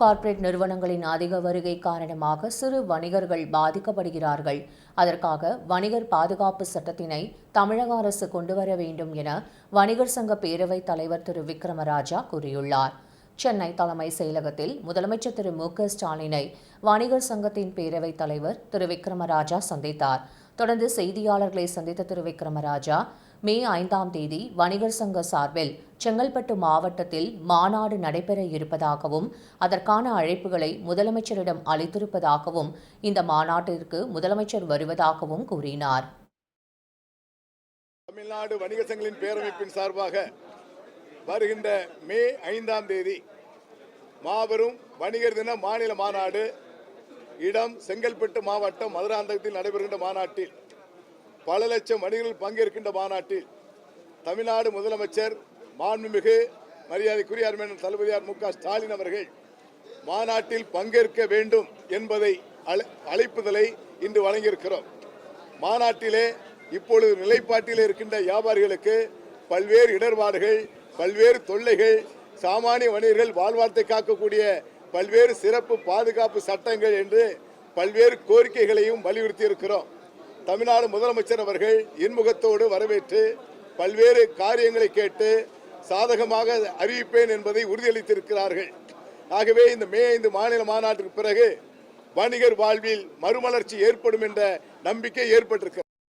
Corporate நிறுவனங்களின் அதிக வருகை காரணமாக சிறு வணிகர்கள் பாதிக்கப்படுகிறார்கள். அதற்காக வணிகர் பாதுகாப்பு சட்டத்தினை தமிழக அரசு கொண்டுவர வேண்டும் என வணிகர் சங்க பேரவைத் தலைவர் திரு விக்ரமராஜா கூறியுள்ளார். சென்னை தலைமை செயலகத்தில் முதலமைச்சர் திரு மு க ஸ்டாலினை வணிகர் சங்கத்தின் பேரவைத் தலைவர் திரு விக்ரமராஜா சந்தித்தார். தொடர்ந்து செய்தியாளர்களை சந்தித்த திரு விக்ரமராஜா மே ஐந்தாம் தேதி வணிகர் சங்க சார்பில் செங்கல்பட்டு மாவட்டத்தில் மாநாடு நடைபெற இருப்பதாகவும் அதற்கான அழைப்புகளை முதலமைச்சரிடம் அளித்திருப்பதாகவும் இந்த மாநாட்டிற்கு முதலமைச்சர் வருவதாகவும் கூறினார். தமிழ்நாடு வணிக சங்கங்களின் பேரமைப்பின் சார்பாக வருகின்ற மே ஐந்தாம் தேதி மாபெரும் வணிகர் தின மாநில மாநாடு இடம் செங்கல்பட்டு மாவட்டம் மதுராந்தகத்தில் நடைபெறுகின்ற மாநாட்டில் பல லட்சம் வணிகர்கள் பங்கேற்கின்ற மாநாட்டில் தமிழ்நாடு முதலமைச்சர் மாண்புமிகு மரியாதைக்குரிய அருமையான தளபதியார் மு ஸ்டாலின் அவர்கள் மாநாட்டில் பங்கேற்க வேண்டும் என்பதை அழைப்புதலை இன்று வழங்கியிருக்கிறோம். மாநாட்டிலே இப்பொழுது நிலைப்பாட்டில் இருக்கின்ற வியாபாரிகளுக்கு பல்வேறு இடர்பாடுகள் பல்வேறு தொல்லைகள் சாமானிய வணிகர்கள் வாழ்வார்த்தை காக்கக்கூடிய பல்வேறு சிறப்பு பாதுகாப்பு சட்டங்கள் என்று பல்வேறு கோரிக்கைகளையும் வலியுறுத்தி இருக்கிறோம் தமிழ்நாடு முதலமைச்சர் அவர்கள் இன்முகத்தோடு வரவேற்று பல்வேறு காரியங்களை கேட்டு சாதகமாக அறிவிப்பேன் என்பதை உறுதியளித்திருக்கிறார்கள். ஆகவே இந்த மே ஐந்து மாநில மாநாட்டிற்கு பிறகு வணிகர் வாழ்வில் மறுமலர்ச்சி ஏற்படும் என்ற நம்பிக்கை ஏற்பட்டிருக்கிறது.